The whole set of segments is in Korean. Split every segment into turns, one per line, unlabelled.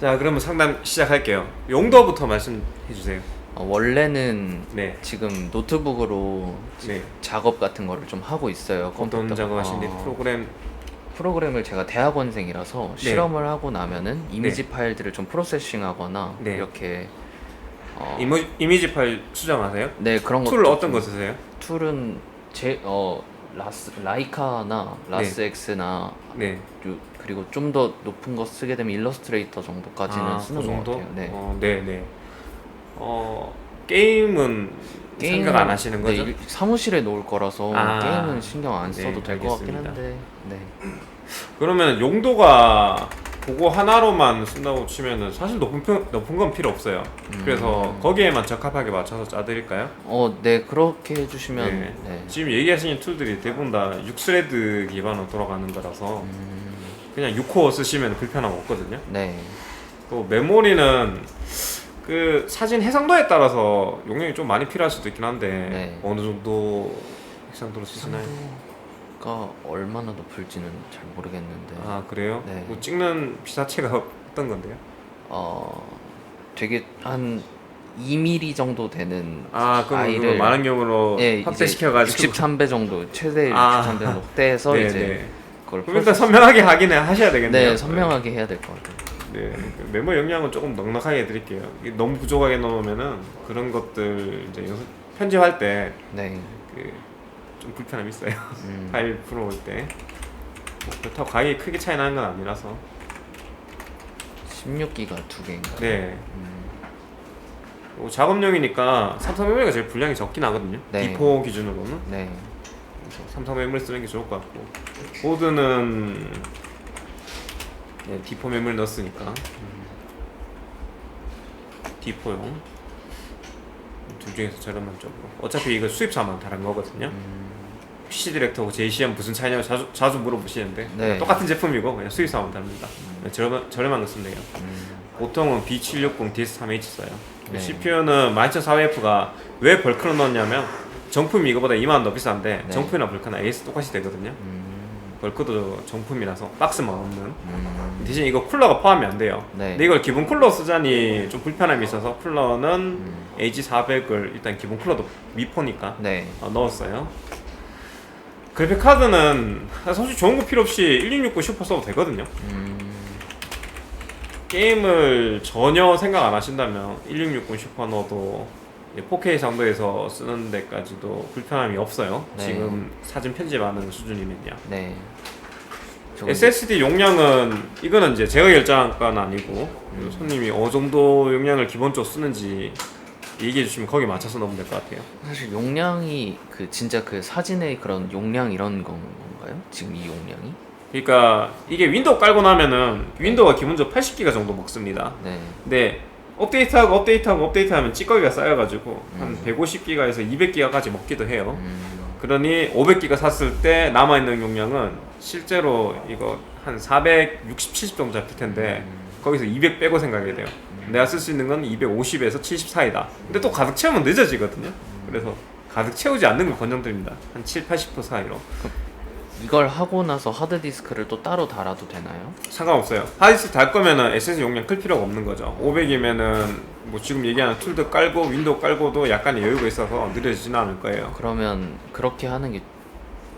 자 그러면 상담 시작할게요. 용도부터 말씀해 주세요.
어, 원래는
네.
지금 노트북으로
네.
작업 같은 거를 좀 하고 있어요.
어떤
컴퓨터.
작업하시는데
어,
프로그램
프로그램을 제가 대학원생이라서
네.
실험을 하고 나면은 이미지 파일들을 좀 프로세싱하거나
네.
이렇게 어,
이모, 이미지 파일 수정하세요?
네 그런
툴
것도
어떤
좀-
거 쓰세요?
툴은 제 어 라스 라이카나 라스엑스나
네.
요- 그리고 좀 더 높은 거 쓰게 되면 일러스트레이터 정도까지는
아,
쓰는 그것
정도?
같아요. 네.
어, 네, 네. 어 게임은 생각 안 하시는 거죠?
네, 일- 사무실에 놓을 거라서
아.
게임은 신경 안
네,
써도 될것 같긴
알겠습니다.
한데. 네.
그러면 용도가 그거 하나로만 쓴다고 치면은 사실 높은 편- 높은 건 필요 없어요.
음.
그래서 거기에만 적합하게 맞춰서 짜드릴까요?
어, 네 그렇게 해주시면
네.
네.
지금 얘기하시는 툴들이 대부분 다 6스레드 기반으로 돌아가는 거라서
음,
그냥 6코어 쓰시면 불편함 없거든요.
네.
또 메모리는 그 사진 해상도에 따라서 용량이 좀 많이 필요할 수도 있긴 한데
네.
어느 정도 해상도로 쓰시나요?
상도가 얼마나 높을지는 잘 모르겠는데.
아 그래요?
네.
뭐 찍는 피사체가 어떤 건데요?
어, 되게 한 2mm 정도 되는
아 그럼
아이를-
그거 많은 경우로
예,
확대시켜가지고
63배 정도 최대
아.
63배 정도 확대해서
네,
이제
네.
그걸
그럼 일단 선명하게 하긴 하셔야 되겠네요.
네 선명하게 해야 될 것 같아요.
네, 그 메모 용량은 조금 넉넉하게 해드릴게요. 이게 너무 부족하게 넣으면은 그런 것들 이제 연습 편집할 때
네.
그 좀 불편함이 있어요.
음,
파일 풀어올 때. 뭐 그렇다고 가격이 크게 차이 나는 건 아니라서.
16기가 두 개인가.
네.
음,
뭐 작업용이니까 삼성 메모리가 제일 분량이 적긴 하거든요.
네.
D4 기준으로는.
네.
그래서 삼성 메모리 쓰는 게 좋을 것 같고. 보드는 네, D4 메모리 넣었으니까. D4용. 둘 중에서 저렴한 쪽으로. 어차피 이거 수입사만 다른 거거든요.
음,
PC 디렉터하고 JCM 무슨 차이냐고 자주, 자주 물어보시는데
네.
똑같은 제품이고 그냥 수입사만 다릅니다. 네, 저렴한, 저렴한 거 쓰면 돼요.
음,
보통은 B760 DS3H 써요.
네.
CPU는 12400F가 왜 벌크로 넣었냐면 정품이 이거보다 2만 원 더 비싼데
네.
정품이나 벌크나 AS 똑같이 되거든요.
음,
벌크도 정품이라서 박스만 없는.
음,
대신 이거 쿨러가 포함이 안 돼요.
네.
근데 이걸 기본 쿨러 쓰자니 좀 불편함이 있어서 쿨러는
음,
AG400을 일단 기본 쿨러도 미포니까
네.
어, 넣었어요. 그래픽 카드는 사실 좋은 거 필요 없이 1669 슈퍼 써도 되거든요.
음,
게임을 전혀 생각 안 하신다면 1660 슈퍼 넣어도 이제 4K 정도에서 쓰는 데까지도 불편함이 없어요.
네.
지금 사진 편집하는 수준이면요.
네. 저거
SSD 용량은 이거는 이제 제가 결정한 건 아니고
음.
손님이 어느 정도 용량을 기본적으로 쓰는지 얘기해 주시면 거기에 맞춰서 넣으면 될 것 같아요.
사실 용량이 그 진짜 그 사진의 그런 용량 이런 건가요? 지금 이 용량이?
그러니까 이게 윈도우 깔고 나면은 윈도우가 기본적으로 80기가 정도 먹습니다.
네.
근데 업데이트하고 업데이트하고 업데이트하면 찌꺼기가 쌓여가지고 한
음.
150기가에서 200기가까지 먹기도 해요.
음,
그러니 500기가 샀을 때 남아있는 용량은 실제로 이거 한 460, 70 정도 잡힐 텐데
음.
거기서 200 빼고 생각해야 돼요. 내가 쓸 수 있는 건 250에서 70 사이다. 근데 또 가득 채우면 늦어지거든요. 그래서 가득 채우지 않는 걸 권장드립니다. 한 7, 80% 사이로.
이걸 하고 나서 하드 디스크를 또 따로 달아도 되나요?
상관없어요. 하드디스크 달 거면은 SSD 용량 클 필요가 없는 거죠. 500이면은 뭐 지금 얘기하는 툴도 깔고 윈도우 깔고도 약간의 여유가 있어서 느려지지는 않을 거예요.
그러면 그렇게 하는 게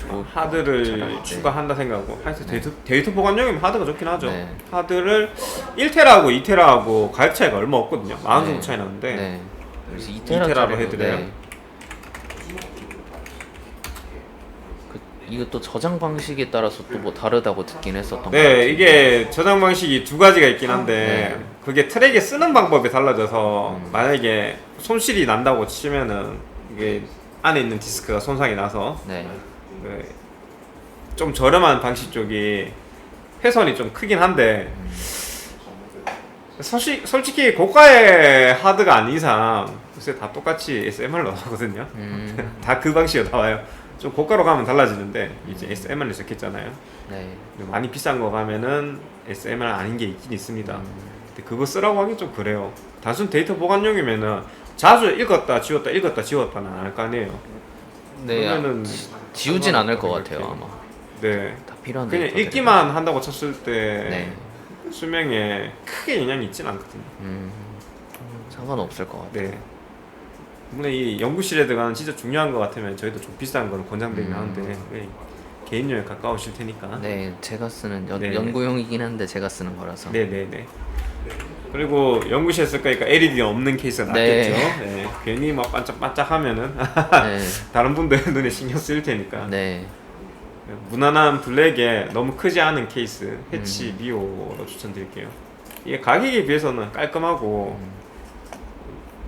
좋을
하드를
차라리, 네.
추가한다 생각하고 하여튼 데이터, 데이터 보관용이면 하드가 좋긴 하죠.
네.
하드를 1테라하고 2테라하고 가격 차이가 얼마 없거든요. 만원 정도
네.
차이 나는데
네. 그래서
2테라로
2테라로
해드려요?
그, 이것도 저장 방식에 따라서 또 뭐 다르다고 듣긴 했었던 것
네,
같은데.
이게 저장 방식이 두 가지가 있긴 한데
네.
그게 트랙에 쓰는 방법이 달라져서
음.
만약에 손실이 난다고 치면은 이게 안에 있는 디스크가 손상이 나서
네.
그, 좀 저렴한 방식 쪽이 훼손이 좀 크긴 한데 솔직, 솔직히 고가의 하드가 아닌 이상 요새 다 똑같이 SMR 나오거든요.
음,
다 그 방식으로 나와요. 좀 고가로 가면 달라지는데 이제 SMR을 적혔잖아요.
네.
근데 많이 비싼 거 가면은 SMR 아닌 게 있긴 있습니다.
음,
근데 그거 쓰라고 하긴 좀 그래요. 단순 데이터 보관용이면은 자주 읽었다 지웠다 읽었다 지웠다는 안 할 거 아니에요
네. 아,
그러면은
지우진 않을 것. 같아요 아마.
네
다 필요한
그냥
데이터들이.
읽기만 한다고 쳤을 때
네.
수명에 크게 영향이 있진 않거든요.
음, 상관없을 것 같아요.
네. 물론 이 연구실에 들어가는 진짜 중요한 것 같으면 저희도 좀 비싼 거는 권장되긴
음.
하는데 네. 개인용에 가까우실 테니까.
네, 제가 쓰는 연,
네.
연구용이긴 한데 제가 쓰는 거라서.
네 네 네. 그리고 연구실에 쓸 거니까 LED 없는 케이스가
네.
낫겠죠. 네. 괜히 막 반짝반짝 하면은
네,
다른 분들 눈에 신경 쓰일 테니까.
네,
무난한 블랙에 너무 크지 않은 케이스 해치
음.
미오로 추천드릴게요. 이게 가격에 비해서는 깔끔하고
음.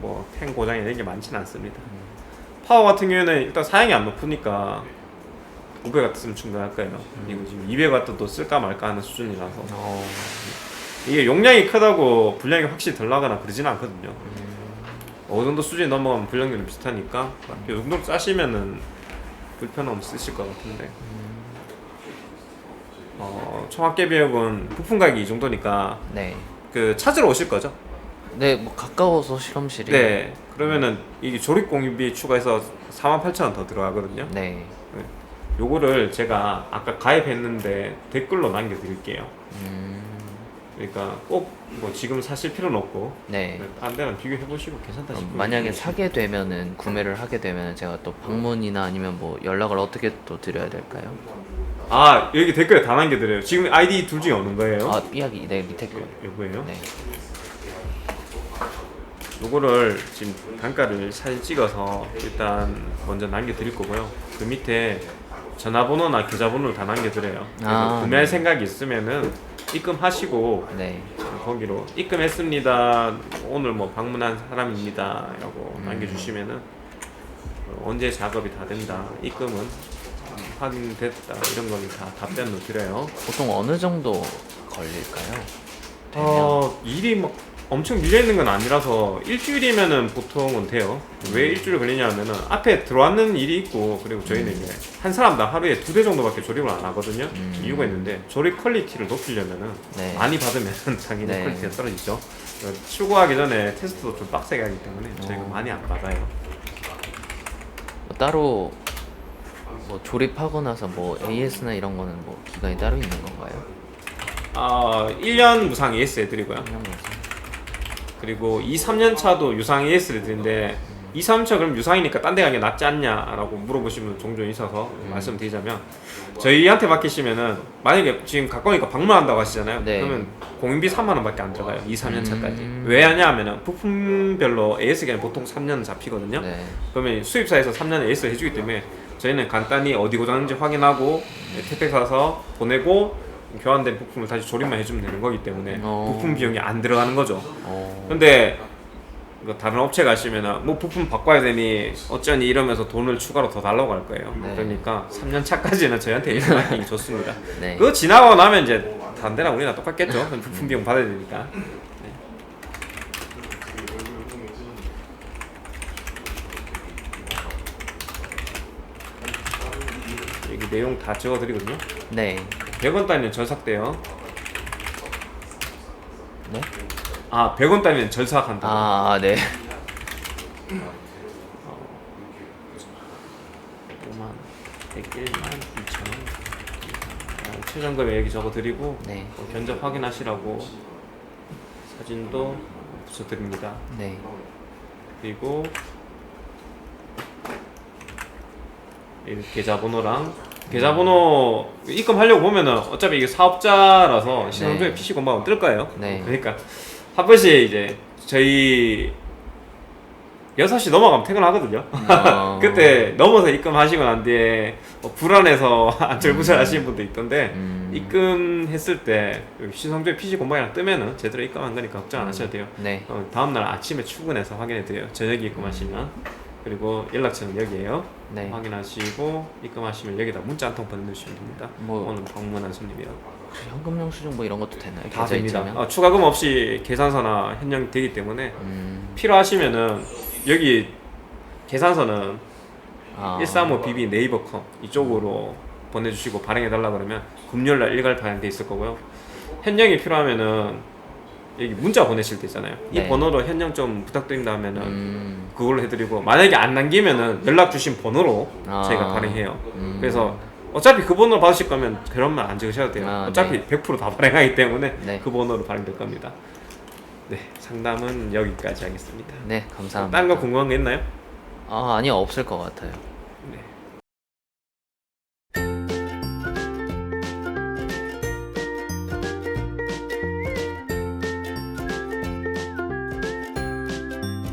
뭐펜 고장이 이런 게 많지는 않습니다.
음.
파워 같은 경우에는 일단 사양이 안 높으니까 500W 쓰면 충분할 거예요.
음.
이거 지금 200W도 쓸까 말까 하는 수준이라서
어,
이게 용량이 크다고 분량이 확실히 덜 나거나 그러지는 않거든요.
음.
어느 정도 수준이 넘어가면 분량률이 비슷하니까 이 정도 싸시면은 불편 없이 쓰실 것 같은데 어, 총합계 비용은 부품 가격이 이 정도니까
네,
그 찾으러 오실 거죠?
네, 뭐 가까워서 실험실이.
네 그러면은 이 조립 공유비 추가해서 48,000원 더 들어가거든요
네,
요거를 제가 아까 가입했는데 댓글로 남겨 드릴게요
음,
그러니까 꼭 뭐 지금 사실 필요는 없고
네.
딴 데랑 비교해 보시고 괜찮다
어,
싶으면
만약에 사게 되면은 구매를 하게 되면은 제가 또 방문이나 아니면 뭐 연락을 어떻게 또 드려야 될까요?
아 여기 댓글에 다 남겨드려요 지금 아이디 둘 중에 어느 거예요?
아 이야기 네 밑에 거.
요거예요?
네.
요거를 지금 단가를 사진 찍어서 일단 먼저 남겨드릴 거고요. 그 밑에 전화번호나 계좌번호를 다 남겨드려요. 그래서
아,
구매할
네.
생각이 있으면은 입금하시고
네.
거기로 입금했습니다. 오늘 뭐 방문한 사람입니다라고
음.
남겨주시면은 어, 언제 작업이 다 된다. 입금은 확인됐다. 이런 거는 다 답변으로 드려요.
보통 어느 정도 걸릴까요? 되면
어, 일이 막 엄청 밀려 있는 건 아니라서 일주일이면은 보통은 돼요. 왜 일주일 걸리냐면은 앞에 들어왔는 일이 있고 그리고 저희는 이제 한 사람당 하루에 두 대 정도밖에 조립을 안 하거든요.
음.
이유가 있는데 조립 퀄리티를 높이려면은
네.
많이 받으면 당연히
네.
퀄리티가 떨어지죠. 어, 출고하기 전에 테스트도 좀 빡세게 하기 때문에 저희가
어.
많이 안 받아요.
뭐 따로 뭐 조립하고 나서 뭐 AS나 이런 거는 뭐 기간이 따로 있는 건가요?
아, 1년 무상 AS 해드리고요.
그냥 뭐
그리고 2, 3년 차도 유상 AS를 드리는데 2, 3차 그럼 유상이니까 딴 데 가는 게 낫지 않냐라고 물어보시면 종종 있어서 말씀드리자면 저희한테 맡기시면은 만약에 지금 가까우니까 방문한다고 하시잖아요.
네.
그러면 공인비 3만 원밖에 안 들어가요. 2, 3년 차까지.
음.
왜 하냐면은 부품별로 AS 기간 보통 3년 잡히거든요.
네.
그러면 수입사에서 3년 AS 를 해주기 때문에 저희는 간단히 어디 고장인지 확인하고 택배 사서 보내고 교환된 부품을 다시 조립만 해주면 되는 거기 때문에
어.
부품 비용이 안 들어가는 거죠.
어.
근데 이거 다른 업체 가시면은 뭐 부품 바꿔야 되니 어쩌니 이러면서 돈을 추가로 더 달라고 할 거예요.
네.
그러니까 3년 차까지는 저희한테 맡기기 좋습니다.
네.
그거 지나고 나면 이제 다른 데랑 우리나 똑같겠죠. 부품 비용 받아야 되니까. 네. 여기 내용 다 적어드리거든요.
네.
100원 따면 절삭돼요.
네?
아, 100원 따면 절삭한다.
아, 네.
5만 101만 2천 원. 아, 최종 금액 여기 적어드리고
네.
어, 견적 확인하시라고 사진도 붙여드립니다.
네.
그리고 이 계좌번호랑 계좌번호 입금하려고 보면은 어차피 이게 사업자라서 신용조회
네.
PC 공방은 뜰 거예요.
네.
그러니까 한 번씩 이제 저희 6시 넘어가면 퇴근하거든요.
어.
그때 넘어서 입금하시고 난 뒤에 뭐 불안해서 안절부절 하시는 분도 있던데
음.
입금했을 때 여기 시성조회 PC 공방이랑 뜨면은 제대로 입금한 거니까 걱정 안 하셔도 돼요.
네.
어, 다음날 아침에 출근해서 확인해 드려요. 저녁에 입금하시면 그리고 연락처는 여기에요.
네.
확인하시고 입금하시면 여기다 문자 한 통 보내주시면 됩니다.
뭐-
오늘 방문한 손님이라고
혹시 현금 영수증 뭐 이런 것도 되나요?
다
계좌
됩니다. 어, 추가금 없이 계산서나 현령 되기 때문에
음.
필요하시면은 여기 계산서는
아.
135BB 네이버컴 이쪽으로 보내주시고 발행해 달라 그러면 금요일 날 일괄 발행돼 있을 거고요. 현령이 필요하면은 여기 문자 보내실 때 있잖아요. 이
네.
번호로 현령 좀 부탁드립니다 하면은
음.
그걸로 해드리고 만약에 안 남기면은 연락 주신 번호로
아.
저희가 발행해요.
음.
그래서 어차피 그 번호로 받으실 거면 그런 말 안 적으셔도 돼요.
아,
어차피 100%다 발행하기 때문에
네.
그 번호로 발행될 겁니다. 네, 상담은 여기까지 하겠습니다.
네 감사합니다.
딴 거 궁금한 거 있나요?
아 아니요 없을 것 같아요.
네.